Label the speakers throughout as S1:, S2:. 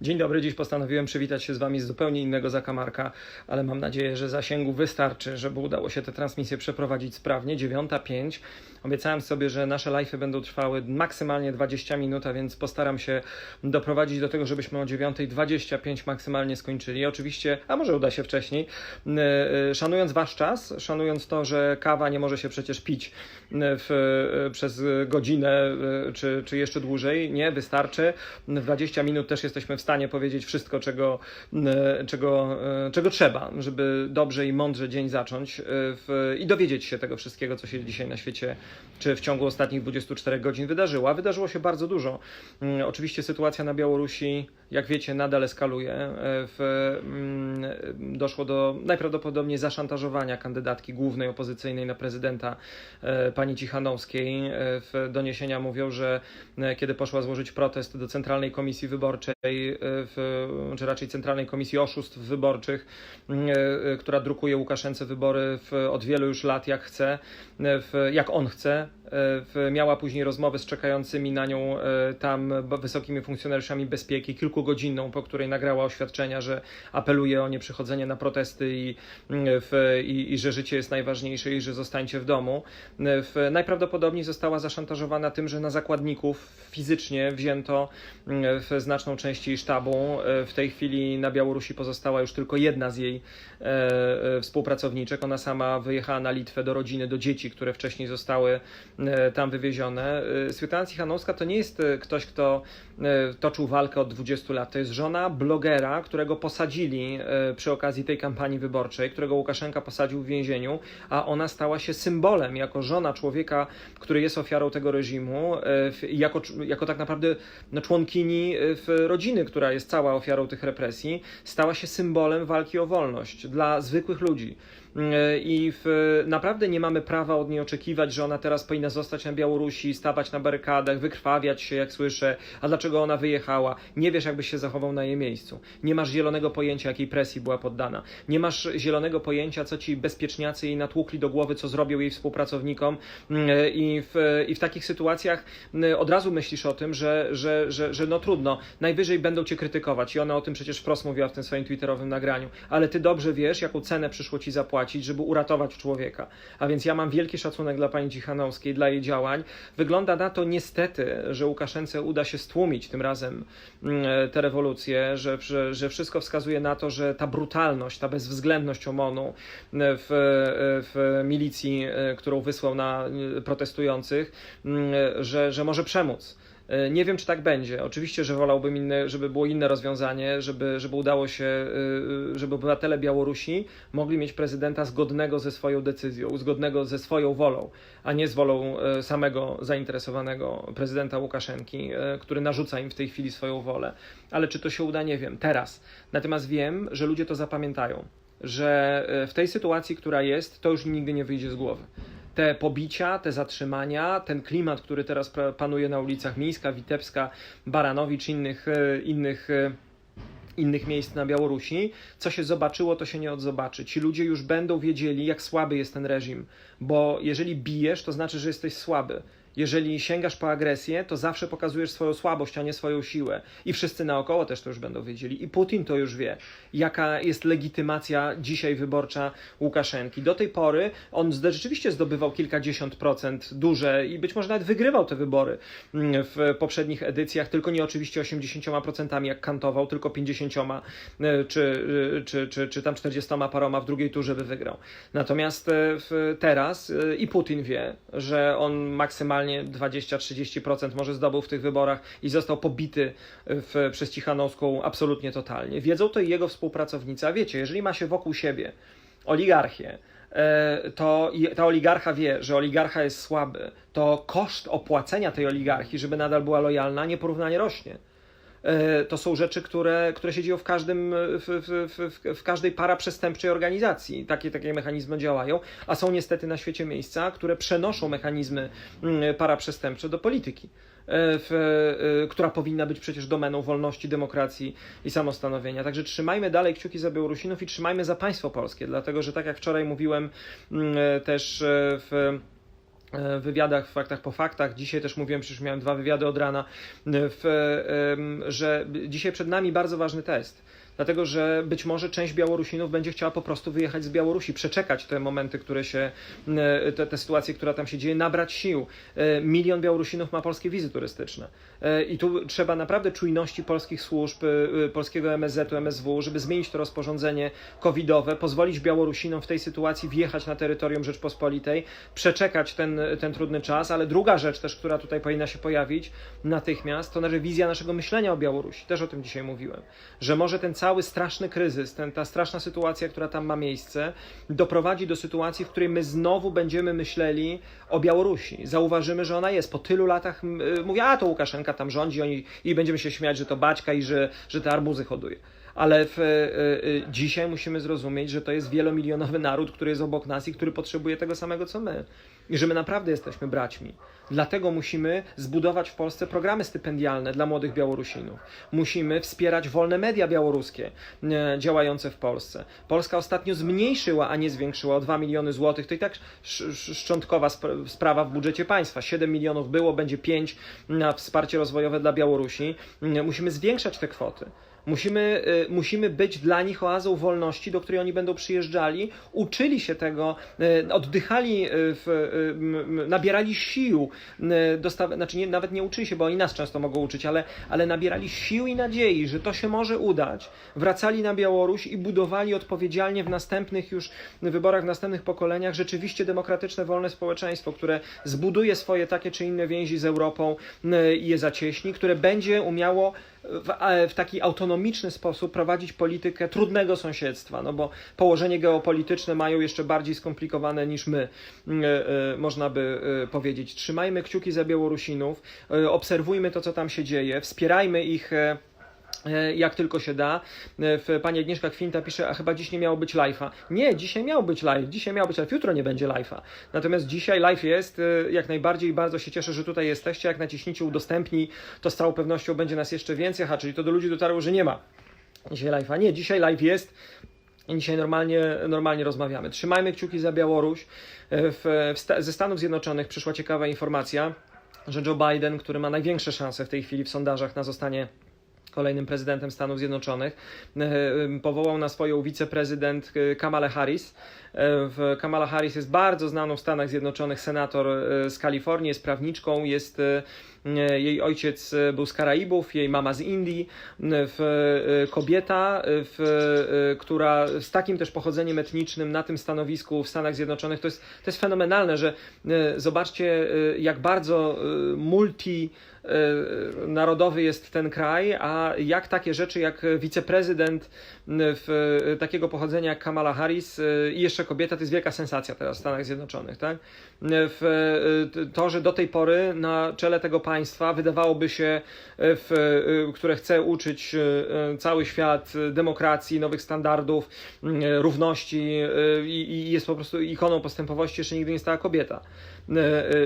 S1: Dzień dobry, dziś postanowiłem przywitać się z Wami z zupełnie innego zakamarka, ale mam nadzieję, że zasięgu wystarczy, żeby udało się tę transmisję przeprowadzić sprawnie. 9.05. Obiecałem sobie, że nasze live'y będą trwały maksymalnie 20 minut, a więc postaram się doprowadzić do tego, żebyśmy o 9.25 maksymalnie skończyli. Oczywiście, a może uda się wcześniej. Yy, yy, Szanując Wasz czas, szanując to, że kawa nie może się przecież pić yy, w, przez godzinę czy, czy jeszcze dłużej, nie, wystarczy. W 20 minut też jesteśmy w stanie powiedzieć wszystko, czego, czego, e, czego trzeba, żeby dobrze i mądrze dzień zacząć e, w, i dowiedzieć się tego wszystkiego, co się dzisiaj na świecie, czy w ciągu ostatnich 24 godzin wydarzyło. A wydarzyło się bardzo dużo. Mm, Oczywiście sytuacja na Białorusi, jak wiecie, nadal eskaluje. E, W, mm, doszło do najprawdopodobniej zaszantażowania kandydatki głównej opozycyjnej na prezydenta e, pani Cichanowskiej. E, W doniesienia mówią, że kiedy poszła złożyć protest do Centralnej Komisji Wyborczej, w, czy raczej Centralnej Komisji Oszustw Wyborczych, m, e, która drukuje Łukaszence wybory w, od wielu już lat jak chce, w, jak on chce. Miała później rozmowę z czekającymi na nią e, tam wysokimi funkcjonariuszami bezpieki, kilkugodzinną, po której nagrała oświadczenia, że apeluje o nieprzychodzenie na protesty i, m, w, i, i że życie jest najważniejsze i że zostańcie w domu. E, W, najprawdopodobniej została zaszantażowana tym, że na zakładników fizycznie wzięto mm, w znaczną część jej sztabu. E, W tej chwili na Białorusi pozostała już tylko jedna z jej współpracowniczek. Ona sama wyjechała na Litwę do rodziny, do dzieci, które wcześniej zostały tam wywiezione. E, Swietlana Cichanowska to nie jest e, ktoś, kto e, toczył walkę od 20 lat. To jest żona blogera, którego posadzili e, przy okazji tej kampanii wyborczej, którego Łukaszenka posadził w więzieniu, a ona stała się symbolem jako żona człowieka, który jest ofiarą tego reżimu, e, jako, jako tak naprawdę no, członkini e, rodziny, która jest cała ofiarą tych represji, stała się symbolem walki o wolność dla zwykłych ludzi. E, I w, naprawdę nie mamy prawa od niej oczekiwać, że ona teraz powinna zostać na Białorusi, stawać na barykadach, wykrwawiać się, jak słyszę. A dlaczego ona wyjechała? Nie wiesz, jakbyś się zachował na jej miejscu. Nie masz zielonego pojęcia, jakiej presji była poddana. Nie masz zielonego pojęcia, co ci bezpieczniacy jej natłukli do głowy, co zrobią jej współpracownikom. Mm, I w, i w takich sytuacjach mm, od razu myślisz o tym, że, że, że, że no trudno, najwyżej będą cię krytykować. I ona o tym przecież wprost mówiła w tym swoim twitterowym nagraniu. Ale ty dobrze wiesz, jaką cenę przyszło ci zapłacić, żeby uratować człowieka. A więc ja mam wielki szacunek dla pani Cichanowskiej, dla jej działań. Wygląda na to niestety, że Łukaszence uda się stłumić tym razem mm, tę rewolucję, że, że, że wszystko wskazuje na to, że ta brutalność, ta bezwzględność OMON-u w, w milicji, e, którą wysłał na e, protestujących, mm, że, że może przemóc. E, Nie wiem, czy tak będzie. Oczywiście, że wolałbym, inne, żeby było inne rozwiązanie, żeby, żeby udało się, y, żeby obywatele Białorusi mogli mieć prezydenta zgodnego ze swoją decyzją, zgodnego ze swoją wolą, a nie z wolą e, samego zainteresowanego prezydenta Łukaszenki, e, który narzuca im w tej chwili swoją wolę. Ale czy to się uda, nie wiem. Teraz. Natomiast wiem, że ludzie to zapamiętają, że e, w tej sytuacji, która jest, to już nigdy nie wyjdzie z głowy te pobicia, te zatrzymania, ten klimat, który teraz panuje na ulicach Mińska, Witebska, Baranowicz, innych, e, innych, e, innych miejsc na Białorusi, co się zobaczyło, to się nie odzobaczy. Ci ludzie już będą wiedzieli, jak słaby jest ten reżim, bo jeżeli bijesz, to znaczy, że jesteś słaby. Jeżeli sięgasz po agresję, to zawsze pokazujesz swoją słabość, a nie swoją siłę. I wszyscy naokoło też to już będą wiedzieli. I Putin to już wie, jaka jest legitymacja dzisiaj wyborcza Łukaszenki. Do tej pory on rzeczywiście zdobywał kilkadziesiąt procent duże i być może nawet wygrywał te wybory mm, w poprzednich edycjach, tylko nie oczywiście 80% jak kantował, tylko 50 e, czy, czy, czy, czy tam 40 paroma w drugiej turze by wygrał. Natomiast e, teraz e, i Putin wie, że on maksymalnie 20-30% może zdobył w tych wyborach i został pobity w, przez Cichanowską absolutnie totalnie. Wiedzą to i jego współpracownicy. A wiecie, jeżeli ma się wokół siebie oligarchię, e, to ta oligarcha wie, że oligarcha jest słaby, to koszt opłacenia tej oligarchii, żeby nadal była lojalna, nieporównanie rośnie. E, To są rzeczy, które, które się dzieją w, każdym, w, w, w, w każdej paraprzestępczej organizacji. Takie, takie mechanizmy działają, a są niestety na świecie miejsca, które przenoszą mechanizmy mm, paraprzestępcze do polityki. e, W, e, która powinna być przecież domeną wolności, demokracji i samostanowienia. Także trzymajmy dalej kciuki za Białorusinów i trzymajmy za państwo polskie, dlatego że tak jak wczoraj mówiłem mm, e, też e, w wywiadach, w faktach po faktach. Dzisiaj też mówiłem, przecież miałem dwa wywiady od rana, w, że dzisiaj przed nami bardzo ważny test dlatego że być może część Białorusinów będzie chciała po prostu wyjechać z Białorusi, przeczekać te momenty, które się, e, te, te sytuacje, która tam się dzieje, nabrać sił. E, milion Białorusinów ma polskie wizy turystyczne. E, I tu trzeba naprawdę czujności polskich służb, polskiego MSZ-u, MSW, żeby zmienić to rozporządzenie covidowe, pozwolić Białorusinom w tej sytuacji wjechać na terytorium Rzeczpospolitej, przeczekać ten, ten trudny czas, ale druga rzecz też, która tutaj powinna się pojawić natychmiast, to wizja naszego myślenia o Białorusi. Też o tym dzisiaj mówiłem, że może ten cały straszny kryzys, ten, ta straszna sytuacja, która tam ma miejsce, doprowadzi do sytuacji, w której my znowu będziemy myśleli o Białorusi. Zauważymy, że ona jest. Po tylu latach y, mówię, a to Łukaszenka tam rządzi oni, i będziemy się śmiać, że to baćka i że, że te arbuzy hoduje ale w, y, y, dzisiaj musimy zrozumieć, że to jest wielomilionowy naród, który jest obok nas i który potrzebuje tego samego co my. I że my naprawdę jesteśmy braćmi. Dlatego musimy zbudować w Polsce programy stypendialne dla młodych Białorusinów. Musimy wspierać wolne media białoruskie e, działające w Polsce. Polska ostatnio zmniejszyła, a nie zwiększyła o 2 miliony złotych. To i tak szczątkowa sprawa w budżecie państwa. 7 milionów było, będzie 5 na wsparcie rozwojowe dla Białorusi. Musimy zwiększać te kwoty. Musimy, y, musimy być dla nich oazą wolności, do której oni będą przyjeżdżali, uczyli się tego, y, oddychali, y, w, nabierali sił, dostaw, znaczy nie, nawet nie uczyli się, bo oni nas często mogą uczyć, ale, ale nabierali sił i nadziei, że to się może udać. Wracali na Białoruś i budowali odpowiedzialnie w następnych już wyborach, w następnych pokoleniach rzeczywiście demokratyczne, wolne społeczeństwo, które zbuduje swoje takie czy inne więzi z Europą i je zacieśni, które będzie umiało w, w, taki autonomiczny sposób prowadzić politykę trudnego sąsiedztwa, no bo położenie geopolityczne mają jeszcze bardziej skomplikowane niż my, e, e, można by e, powiedzieć. Trzymajmy kciuki za Białorusinów, obserwujmy to, co tam się dzieje, wspierajmy ich jak tylko się da. E, pani Agnieszka Kwinta pisze, a chyba dziś nie miało być live'a. Nie, dzisiaj miał być live, dzisiaj miał być live, jutro nie będzie live'a. Natomiast dzisiaj live jest, e, jak najbardziej bardzo się cieszę, że tutaj jesteście. Jak naciśniecie udostępnij, to z całą pewnością będzie nas jeszcze więcej, ha, czyli to do ludzi dotarło, że nie ma dzisiaj live'a. Nie, dzisiaj live jest. Dzisiaj normalnie, normalnie rozmawiamy. Trzymajmy kciuki za Białoruś. W, w, ze Stanów Zjednoczonych przyszła ciekawa informacja, że Joe Biden, który ma największe szanse w tej chwili w sondażach na zostanie kolejnym prezydentem Stanów Zjednoczonych, e, powołał na swoją wiceprezydent e, Kamala Harris. E, Kamala Harris jest bardzo znaną w Stanach Zjednoczonych senator z Kalifornii, jest prawniczką, jest jej ojciec był z Karaibów, jej mama z Indii, kobieta, która z takim też pochodzeniem etnicznym na tym stanowisku w Stanach Zjednoczonych, to jest, to jest fenomenalne, że zobaczcie jak bardzo multi narodowy jest ten kraj, a jak takie rzeczy jak wiceprezydent w, takiego pochodzenia jak Kamala Harris y, i jeszcze kobieta, to jest wielka sensacja teraz w Stanach Zjednoczonych. Tak? W, y, to, że do tej pory na czele tego państwa wydawałoby się, w, które chce uczyć cały świat demokracji, nowych standardów, równości i, i jest po prostu ikoną postępowości, jeszcze nigdy nie stała kobieta.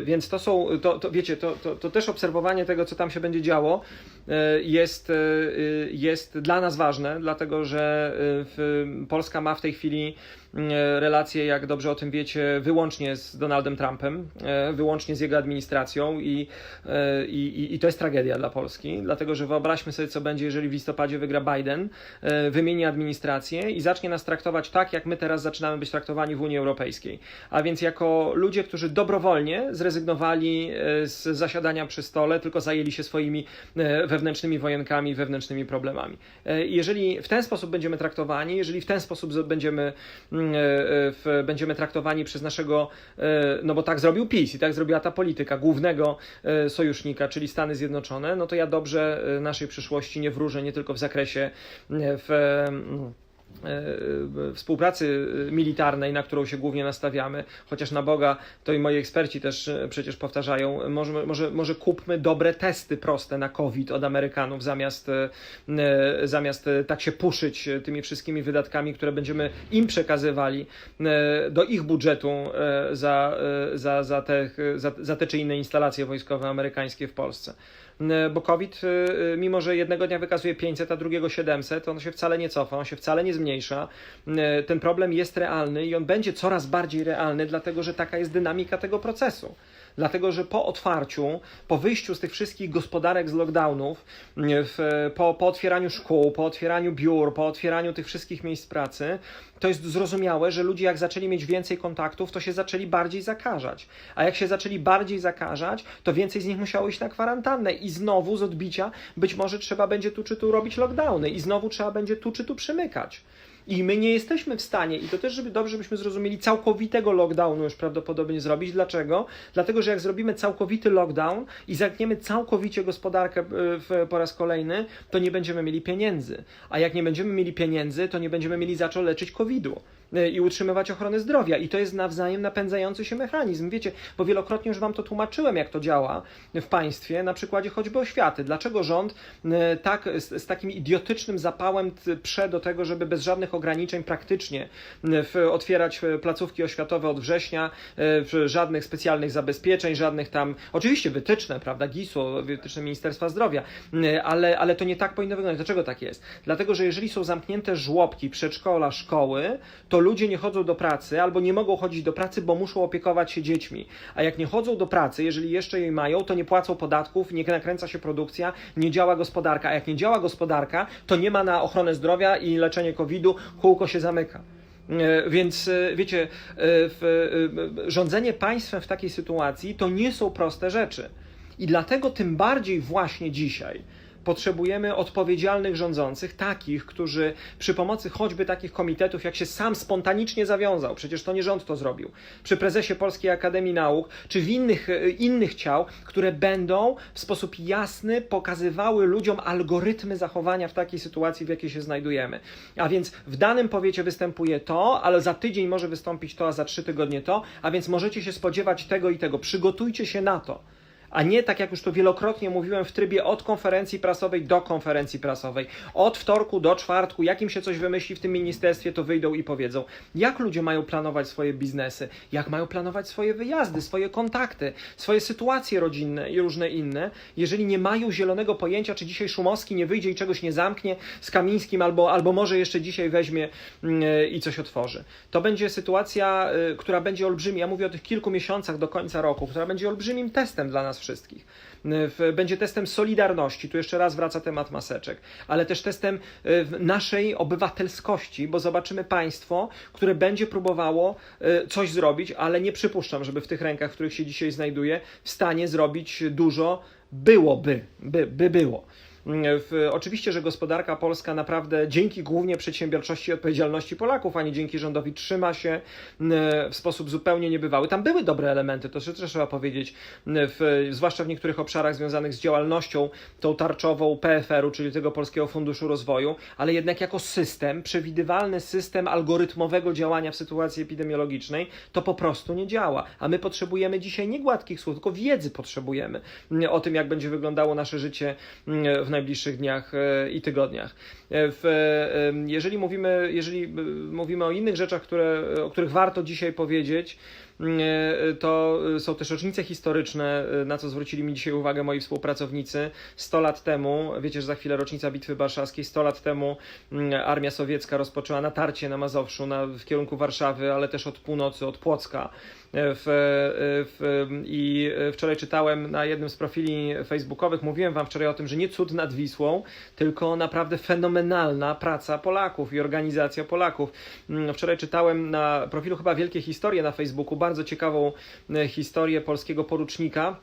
S1: Więc to są, to, to wiecie, to, to, to też obserwowanie tego, co tam się będzie działo, e, jest, e, jest dla nas ważne, dlatego że e, Polska ma w tej chwili E, relacje, jak dobrze o tym wiecie, wyłącznie z Donaldem Trumpem, e, wyłącznie z jego administracją i, e, i, i to jest tragedia dla Polski, dlatego że wyobraźmy sobie, co będzie, jeżeli w listopadzie wygra Biden, wymieni administrację i zacznie nas traktować tak, jak my teraz zaczynamy być traktowani w Unii Europejskiej. A więc jako ludzie, którzy dobrowolnie zrezygnowali z zasiadania przy stole, tylko zajęli się swoimi wewnętrznymi wojenkami, wewnętrznymi problemami. Jeżeli w ten sposób będziemy traktowani, jeżeli w ten sposób będziemy Mm, e, będziemy traktowani przez naszego, e, no bo tak zrobił PiS i tak zrobiła ta polityka głównego e, sojusznika, czyli Stany Zjednoczone, no to ja dobrze naszej przyszłości nie wróżę nie tylko w zakresie w E, współpracy militarnej, na którą się głównie nastawiamy, chociaż na Boga to i moi eksperci też e, przecież powtarzają, może, może, może kupmy dobre testy proste na COVID od Amerykanów, zamiast, e, zamiast tak się puszyć tymi wszystkimi wydatkami, które będziemy im przekazywali do ich budżetu za, za, za, te, za, za te czy inne instalacje wojskowe amerykańskie w Polsce. E, bo COVID, e, mimo że jednego dnia wykazuje 500, a drugiego 700, on się wcale nie cofa, on się wcale nie zmniejsza. E, Ten problem jest realny i on będzie coraz bardziej realny, dlatego że taka jest dynamika tego procesu. Dlatego, że po otwarciu, po wyjściu z tych wszystkich gospodarek z lockdownów, w, po, po otwieraniu szkół, po otwieraniu biur, po otwieraniu tych wszystkich miejsc pracy, to jest zrozumiałe, że ludzie jak zaczęli mieć więcej kontaktów, to się zaczęli bardziej zakażać. A jak się zaczęli bardziej zakażać, to więcej z nich musiało iść na kwarantannę i znowu z odbicia być może trzeba będzie tu czy tu robić lockdowny i znowu trzeba będzie tu czy tu przymykać. I my nie jesteśmy w stanie, i to też żeby dobrze byśmy zrozumieli, całkowitego lockdownu już prawdopodobnie zrobić. Dlaczego? Dlatego, że jak zrobimy całkowity lockdown i zamkniemy całkowicie gospodarkę y, w, po raz kolejny, to nie będziemy mieli pieniędzy. A jak nie będziemy mieli pieniędzy, to nie będziemy mieli za co leczyć COVID-u y, i utrzymywać ochronę zdrowia. I to jest nawzajem napędzający się mechanizm. Wiecie, bo wielokrotnie już Wam to tłumaczyłem, jak to działa w państwie, na przykładzie choćby oświaty. Dlaczego rząd y, tak, z, z takim idiotycznym zapałem prze do tego, żeby bez żadnych ograniczeń praktycznie w, otwierać e, placówki oświatowe od września, e, żadnych specjalnych zabezpieczeń, żadnych tam, oczywiście wytyczne, prawda, GIS-u, wytyczne Ministerstwa Zdrowia, e, ale, ale to nie tak powinno wyglądać. Dlaczego tak jest? Dlatego, że jeżeli są zamknięte żłobki, przedszkola, szkoły, to ludzie nie chodzą do pracy albo nie mogą chodzić do pracy, bo muszą opiekować się dziećmi. A jak nie chodzą do pracy, jeżeli jeszcze jej mają, to nie płacą podatków, nie nakręca się produkcja, nie działa gospodarka. A jak nie działa gospodarka, to nie ma na ochronę zdrowia i leczenie COVID-u, kółko się zamyka. E, Więc e, wiecie, e, rządzenie państwem w takiej sytuacji to nie są proste rzeczy. I dlatego tym bardziej właśnie dzisiaj potrzebujemy odpowiedzialnych rządzących, takich, którzy przy pomocy choćby takich komitetów, jak się sam spontanicznie zawiązał, przecież to nie rząd to zrobił, przy prezesie Polskiej Akademii Nauk, czy w innych, e, innych ciał, które będą w sposób jasny pokazywały ludziom algorytmy zachowania w takiej sytuacji, w jakiej się znajdujemy. A więc w danym powiecie występuje to, ale za tydzień może wystąpić to, a za trzy tygodnie to, a więc możecie się spodziewać tego i tego. Przygotujcie się na to a nie tak jak już to wielokrotnie mówiłem w trybie od konferencji prasowej do konferencji prasowej. Od wtorku do czwartku, jak im się coś wymyśli w tym ministerstwie, to wyjdą i powiedzą, jak ludzie mają planować swoje biznesy, jak mają planować swoje wyjazdy, swoje kontakty, swoje sytuacje rodzinne i różne inne, jeżeli nie mają zielonego pojęcia, czy dzisiaj Szumowski nie wyjdzie i czegoś nie zamknie z Kamińskim, albo, albo może jeszcze dzisiaj weźmie mm, i coś otworzy. To będzie sytuacja, y, która będzie olbrzymia. Ja mówię o tych kilku miesiącach do końca roku, która będzie olbrzymim testem dla nas wszystkich. W- Będzie testem solidarności, tu jeszcze raz wraca temat maseczek, ale też testem w- naszej obywatelskości, bo zobaczymy państwo, które będzie próbowało y, coś zrobić, ale nie przypuszczam, żeby w tych rękach, w których się dzisiaj znajduje, w stanie zrobić dużo byłoby, by, by było. W, oczywiście, że gospodarka polska naprawdę dzięki głównie przedsiębiorczości i odpowiedzialności Polaków, a nie dzięki rządowi trzyma się e, w sposób zupełnie niebywały. Tam były dobre elementy, to też trzeba powiedzieć, w, zwłaszcza w niektórych obszarach związanych z działalnością tą tarczową PFR-u, czyli tego Polskiego Funduszu Rozwoju, ale jednak jako system, przewidywalny system algorytmowego działania w sytuacji epidemiologicznej, to po prostu nie działa. A my potrzebujemy dzisiaj nie gładkich słów, tylko wiedzy potrzebujemy mm, o tym, jak będzie wyglądało nasze życie mm, najbliższych dniach e, i tygodniach. E, W, e, jeżeli mówimy, jeżeli mówimy o innych rzeczach, które, o których warto dzisiaj powiedzieć, to są też rocznice historyczne, e, na co zwrócili mi dzisiaj uwagę moi współpracownicy. 100 lat temu, wiecie, że za chwilę rocznica Bitwy Warszawskiej, 100 lat temu mm, armia sowiecka rozpoczęła natarcie na Mazowszu na, w kierunku Warszawy, ale też od północy, od Płocka. E, W, w, I wczoraj czytałem na jednym z profili facebookowych, mówiłem Wam wczoraj o tym, że nie cud nad Wisłą, tylko naprawdę fenomenalna praca Polaków i organizacja Polaków. Mm, Wczoraj czytałem na profilu chyba Wielkie Historie na Facebooku bardzo ciekawą e, historię polskiego porucznika,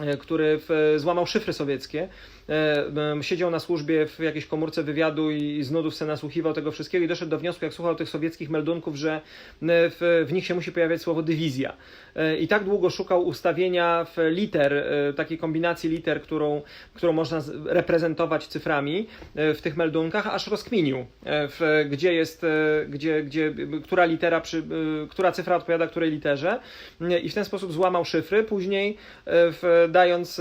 S1: e, który w, złamał szyfry sowieckie. E, Siedział na służbie w jakiejś komórce wywiadu i z nudów se nasłuchiwał tego wszystkiego i doszedł do wniosku, jak słuchał tych sowieckich meldunków, że e, w, w nich się musi pojawiać słowo dywizja. E, I tak długo szukał ustawienia w liter, takiej kombinacji liter, którą, którą można reprezentować cyframi w tych meldunkach, aż rozkminił, w, gdzie jest, gdzie, gdzie, która litera, przy, która cyfra odpowiada której literze i w ten sposób złamał szyfry. Później w, dając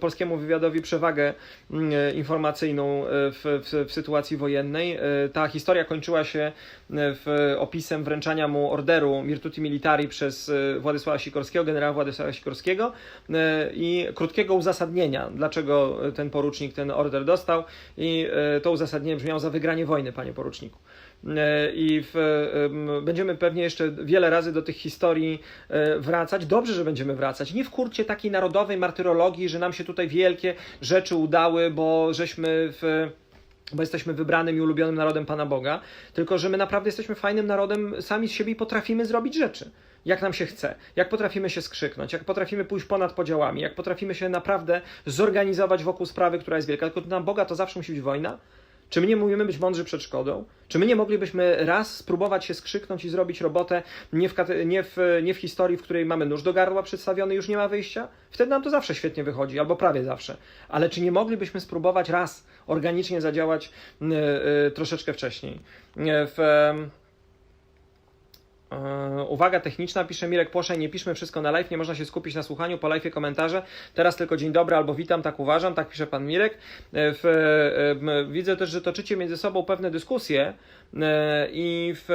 S1: polskiemu wywiadowi przewagę e, informacyjną e, w, w, w sytuacji wojennej. E, Ta historia kończyła się w opisem wręczania mu orderu Virtuti Militari przez Władysława Sikorskiego, generała Władysława Sikorskiego i krótkiego uzasadnienia, dlaczego ten porucznik ten order dostał i to uzasadnienie brzmiało za wygranie wojny, panie poruczniku. E, I w, em, będziemy pewnie jeszcze wiele razy do tych historii e, wracać. Dobrze, że będziemy wracać. Nie w kurcie takiej narodowej martyrologii, że nam się tutaj wielkie rzeczy udały, bo żeśmy w bo jesteśmy wybranym i ulubionym narodem Pana Boga, tylko że my naprawdę jesteśmy fajnym narodem sami z siebie i potrafimy zrobić rzeczy. Jak nam się chce, jak potrafimy się skrzyknąć, jak potrafimy pójść ponad podziałami, jak potrafimy się naprawdę zorganizować wokół sprawy, która jest wielka. Tylko na Boga to zawsze musi być wojna. Czy my nie mówimy być mądrzy przed szkodą? Czy my nie moglibyśmy raz spróbować się skrzyknąć i zrobić robotę nie w, nie w, nie w historii, w której mamy nóż do gardła przedstawiony już nie ma wyjścia? Wtedy nam to zawsze świetnie wychodzi, albo prawie zawsze. Ale czy nie moglibyśmy spróbować raz organicznie zadziałać y, y, troszeczkę wcześniej? Y, w, Uwaga techniczna, pisze Mirek Płoszej, nie piszmy wszystko na live, nie można się skupić na słuchaniu, po live komentarze. Teraz tylko dzień dobry albo witam, tak uważam, tak pisze pan Mirek. E, W, e, m, widzę też, że toczycie między sobą pewne dyskusje e, i, w,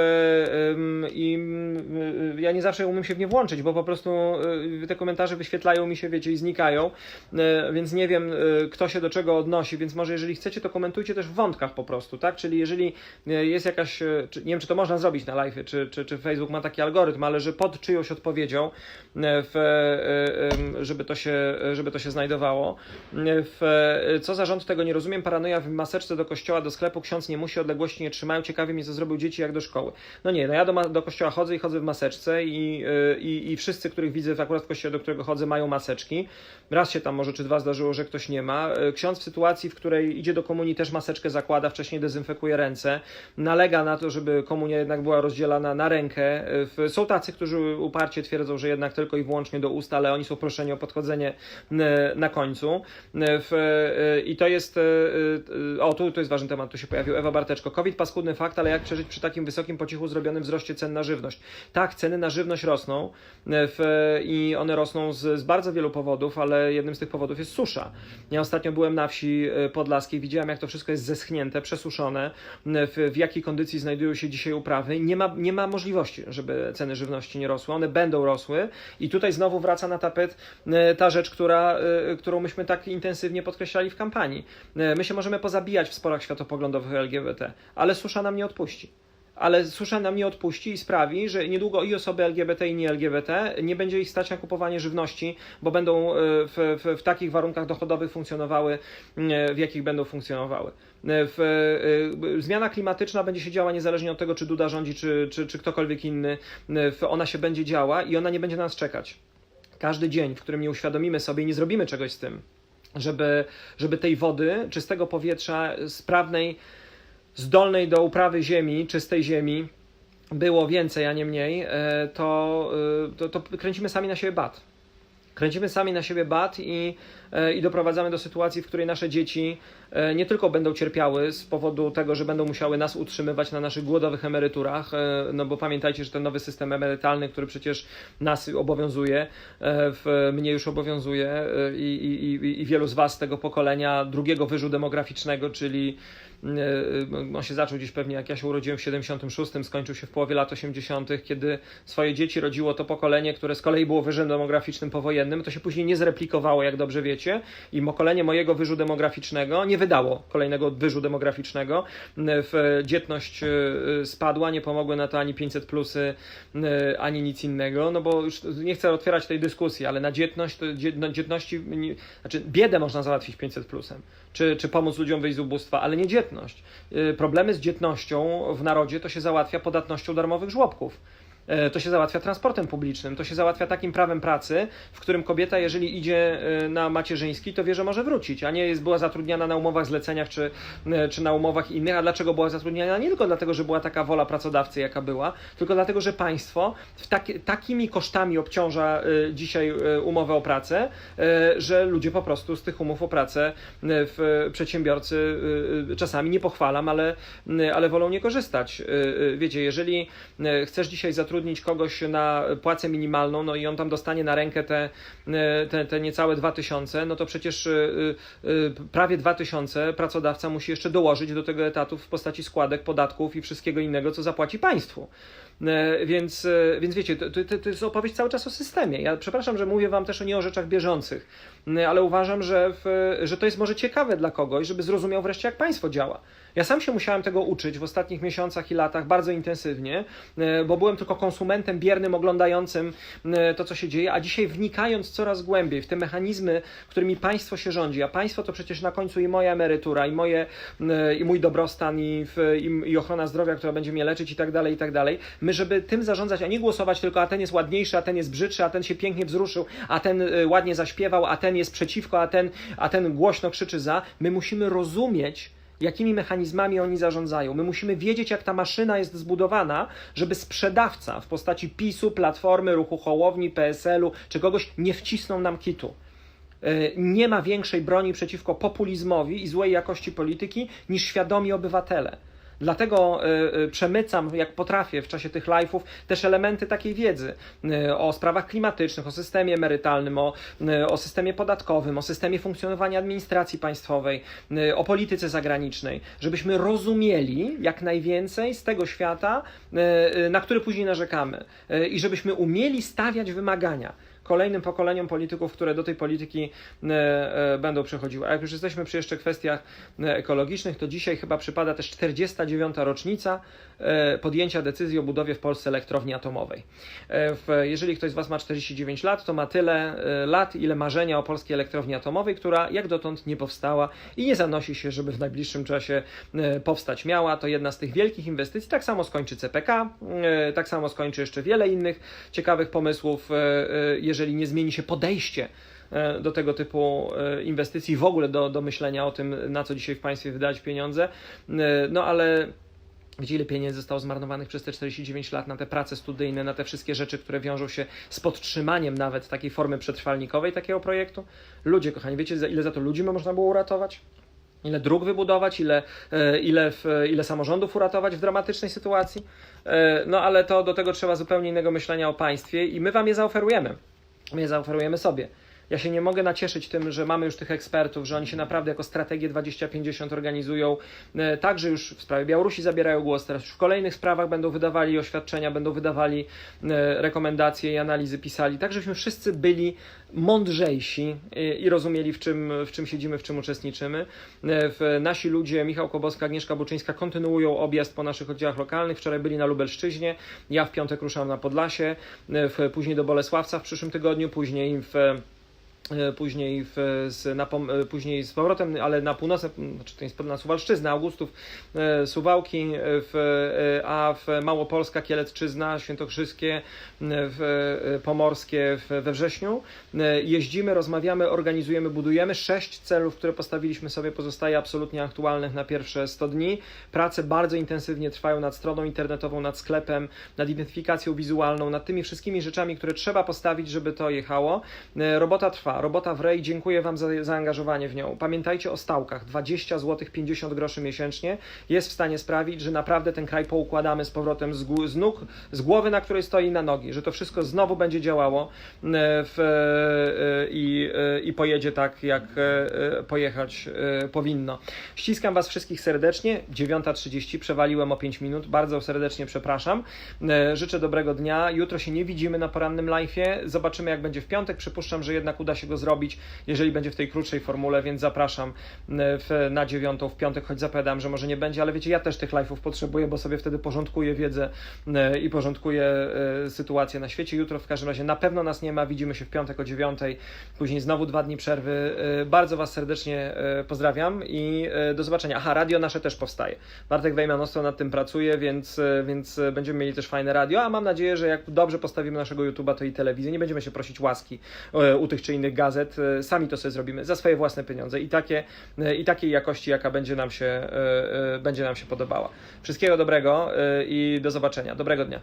S1: i m, ja nie zawsze umiem się w nie włączyć, bo po prostu e, te komentarze wyświetlają mi się, wiecie, i znikają, E, więc nie wiem, e, kto się do czego odnosi, więc może jeżeli chcecie, to komentujcie też w wątkach po prostu, tak? Czyli jeżeli e, jest jakaś, e, nie wiem, czy to można zrobić na live, czy, czy, czy Facebook ma taki algorytm, ale że pod czyjąś odpowiedzią, e, w, e, żeby, to się, żeby to się znajdowało. E, W, e, co za rząd tego nie rozumiem, paranoja w maseczce do kościoła, do sklepu, ksiądz nie musi, odległości nie trzymają, ciekawi mnie, co zrobił dzieci, jak do szkoły. No nie, no ja do, do kościoła chodzę i chodzę w maseczce i, e, i, i wszyscy, których widzę akurat w kościele, do którego chodzę, mają maseczki. Raz się tam może czy dwa zdarzyło, że ktoś nie ma. E, Ksiądz w sytuacji, w której idzie do komunii, też maseczkę zakłada, wcześniej dezynfekuje ręce, nalega na to, żeby komunia jednak była rozdzielana na rękę. W- Są tacy, którzy uparcie twierdzą, że jednak tylko i wyłącznie do ust, ale oni są proszeni o podchodzenie na końcu. I to jest, o tu to jest ważny temat, tu się pojawił Ewa Barteczko. COVID paskudny fakt, ale jak przeżyć przy takim wysokim po cichu zrobionym wzroście cen na żywność? Tak, ceny na żywność rosną e, w, i one rosną z, z bardzo wielu powodów, ale jednym z tych powodów jest susza. Ja ostatnio byłem na wsi e, podlaskiej, widziałem jak to wszystko jest zeschnięte, przesuszone, e, w, w jakiej kondycji znajdują się dzisiaj uprawy. Nie ma, nie ma możliwości, żeby ceny żywności nie rosły. One będą rosły i tutaj znowu wraca na tapet e, ta rzecz, która, e, którą myśmy tak intensywnie podkreślali w kampanii. E, My się możemy pozabijać w sporach światopoglądowych LGBT, ale susza nam nie odpuści ale susza nam nie odpuści i sprawi, że niedługo i osoby LGBT i nie LGBT nie będzie ich stać na kupowanie żywności, bo będą e, w, w, w takich warunkach dochodowych funkcjonowały, e, w jakich będą funkcjonowały. E, W, zmiana klimatyczna będzie się działa niezależnie od tego, czy Duda rządzi, czy, czy, czy ktokolwiek inny. Ona się będzie działa i ona nie będzie na nas czekać. Każdy dzień, w którym nie uświadomimy sobie i nie zrobimy czegoś z tym, żeby, żeby tej wody, czystego powietrza, sprawnej, zdolnej do uprawy ziemi, czystej ziemi, było więcej, a nie mniej, e, to, e, to, to kręcimy sami na siebie bat. Kręcimy sami na siebie bat i, e, i doprowadzamy do sytuacji, w której nasze dzieci nie tylko będą cierpiały z powodu tego, że będą musiały nas utrzymywać na naszych głodowych emeryturach, no bo pamiętajcie, że ten nowy system emerytalny, który przecież nas obowiązuje, w, mnie już obowiązuje i, i, i, wielu z Was z tego pokolenia drugiego wyżu demograficznego, czyli on się zaczął gdzieś pewnie jak ja się urodziłem w 76, skończył się w połowie lat 80., kiedy swoje dzieci rodziło to pokolenie, które z kolei było wyżem demograficznym powojennym, to się później nie zreplikowało, jak dobrze wiecie, i pokolenie mojego wyżu demograficznego nie wydało kolejnego wyżu demograficznego. W dzietność e, spadła, nie pomogły na to ani 500 plusy, e, ani nic innego, no bo już nie chcę otwierać tej dyskusji, ale na dzietność, to dzietności, znaczy biedę można załatwić 500 plusem, czy, czy pomóc ludziom wyjść z ubóstwa, ale nie dzietność. Y, Problemy z dzietnością w narodzie to się załatwia podatnością darmowych żłobków. E, To się załatwia transportem publicznym, to się załatwia takim prawem pracy, w którym kobieta, jeżeli idzie e, na macierzyński, to wie, że może wrócić, a nie jest, była zatrudniana na umowach zleceniach czy, e, czy na umowach innych. A dlaczego była zatrudniana? Nie tylko dlatego, że była taka wola pracodawcy, jaka była, tylko dlatego, że państwo taki, takimi kosztami obciąża dzisiaj umowę o pracę, że ludzie po prostu z tych umów o pracę w przedsiębiorcy czasami nie pochwalam, ale, ale wolą nie korzystać. Wiecie, jeżeli chcesz dzisiaj zatrudnić zatrudnić kogoś na płacę minimalną, no i on tam dostanie na rękę te, e, te, te niecałe 2000, no to przecież e, e, prawie 2000 pracodawca musi jeszcze dołożyć do tego etatu w postaci składek, podatków i wszystkiego innego, co zapłaci państwu. Więc, więc wiecie, to, to, to jest opowieść cały czas o systemie. Ja przepraszam, że mówię Wam też nie o rzeczach bieżących, ale uważam, że, w, że to jest może ciekawe dla kogoś, żeby zrozumiał wreszcie, jak państwo działa. Ja sam się musiałem tego uczyć w ostatnich miesiącach i latach bardzo intensywnie, e, bo byłem tylko konsumentem biernym, oglądającym e, to, co się dzieje, a dzisiaj wnikając coraz głębiej w te mechanizmy, którymi państwo się rządzi, a państwo to przecież na końcu i moja emerytura, i, moje, e, i mój dobrostan, i, i, i ochrona zdrowia, która będzie mnie leczyć i tak dalej, i tak dalej. My, żeby tym zarządzać, a nie głosować tylko, a ten jest ładniejszy, a ten jest brzydszy, a ten się pięknie wzruszył, a ten ładnie zaśpiewał, a ten jest przeciwko, a ten, a ten głośno krzyczy za, my musimy rozumieć, jakimi mechanizmami oni zarządzają. My musimy wiedzieć, jak ta maszyna jest zbudowana, żeby sprzedawca w postaci PiSu, Platformy, Ruchu Hołowni, PSL-u czy kogoś nie wcisnął nam kitu. E, Nie ma większej broni przeciwko populizmowi i złej jakości polityki niż świadomi obywatele. Dlatego e, e, przemycam, jak potrafię, w czasie tych live'ów też elementy takiej wiedzy e, o sprawach klimatycznych, o systemie emerytalnym, o, o systemie podatkowym, o systemie funkcjonowania administracji państwowej, o polityce zagranicznej, żebyśmy rozumieli jak najwięcej z tego świata, na który później narzekamy i żebyśmy umieli stawiać wymagania kolejnym pokoleniom polityków, które do tej polityki e, e, będą przechodziły. A jak już jesteśmy przy jeszcze kwestiach e, ekologicznych, to dzisiaj chyba przypada też 49. rocznica podjęcia decyzji o budowie w Polsce elektrowni atomowej. Jeżeli ktoś z Was ma 49 lat, to ma tyle lat, ile marzenia o polskiej elektrowni atomowej, która jak dotąd nie powstała i nie zanosi się, żeby w najbliższym czasie powstać miała. To jedna z tych wielkich inwestycji. Tak samo skończy CPK, tak samo skończy jeszcze wiele innych ciekawych pomysłów, e, jeżeli nie zmieni się podejście e, do tego typu e, inwestycji, w ogóle do, do myślenia o tym, na co dzisiaj w państwie wydać pieniądze. E, No ale Wiecie, ile pieniędzy zostało zmarnowanych przez te 49 lat na te prace studyjne, na te wszystkie rzeczy, które wiążą się z podtrzymaniem nawet takiej formy przetrwalnikowej takiego projektu? Ludzie, kochani, wiecie, ile za to ludzi można było uratować? Ile dróg wybudować, ile, ile, ile samorządów uratować w dramatycznej sytuacji? No ale to do tego trzeba zupełnie innego myślenia o państwie i my wam je zaoferujemy. My je zaoferujemy sobie. Ja się nie mogę nacieszyć tym, że mamy już tych ekspertów, że oni się naprawdę jako strategię 2050 organizują. E, Także już w sprawie Białorusi zabierają głos, teraz już w kolejnych sprawach będą wydawali oświadczenia, będą wydawali e, rekomendacje i analizy pisali, tak żebyśmy wszyscy byli mądrzejsi i, i rozumieli, w czym, w czym siedzimy, w czym uczestniczymy. E, nasi ludzie, Michał Koboska, Agnieszka Buczyńska, kontynuują objazd po naszych oddziałach lokalnych. Wczoraj byli na Lubelszczyźnie, ja w piątek ruszam na Podlasie, e, później do Bolesławca w przyszłym tygodniu, później w e, później, w, z, na, e, później z powrotem, ale na północ, znaczy to jest na Suwalszczyznę, Augustów, e, Suwałki, e, w, e, a w Małopolska, Kielecczyzna, Świętokrzyskie, e, w, e, Pomorskie w, we wrześniu. E, Jeździmy, rozmawiamy, organizujemy, budujemy. Sześć celów, które postawiliśmy sobie, pozostaje absolutnie aktualnych na pierwsze 100 dni. Prace bardzo intensywnie trwają nad stroną internetową, nad sklepem, nad identyfikacją wizualną, nad tymi wszystkimi rzeczami, które trzeba postawić, żeby to jechało. E, Robota trwa, robota w rej. Dziękuję Wam za zaangażowanie w nią. Pamiętajcie o stałkach. 20 zł 50 groszy miesięcznie jest w stanie sprawić, że naprawdę ten kraj poukładamy z powrotem z, z nóg, z głowy, na której stoi na nogi, że to wszystko znowu będzie działało e, w, e, i, e, i pojedzie tak, jak pojechać powinno. Ściskam Was wszystkich serdecznie. 9.30, przewaliłem o 5 minut. Bardzo serdecznie przepraszam. Życzę dobrego dnia. Jutro się nie widzimy na porannym live'ie. Zobaczymy, jak będzie w piątek. Przypuszczam, że jednak uda się go zrobić, jeżeli będzie w tej krótszej formule, więc zapraszam e, w, na dziewiątą w piątek, choć zapowiadam, że może nie będzie, ale wiecie, ja też tych live'ów potrzebuję, bo sobie wtedy porządkuję wiedzę e, i porządkuję e, sytuację na świecie. Jutro w każdym razie na pewno nas nie ma. Widzimy się w piątek o dziewiątej, później znowu dwa dni przerwy. Bardzo Was serdecznie pozdrawiam i do zobaczenia. Aha, radio nasze też powstaje. Bartek Wejmanowski nad tym pracuje, więc, więc będziemy mieli też fajne radio, a mam nadzieję, że jak dobrze postawimy naszego YouTube'a, to i telewizję. Nie będziemy się prosić łaski u tych czy innych gazet. E, Sami to sobie zrobimy za swoje własne pieniądze i takie e, i takiej jakości, jaka będzie nam się, e, będzie nam się podobała. Wszystkiego dobrego i do zobaczenia. Dobrego dnia.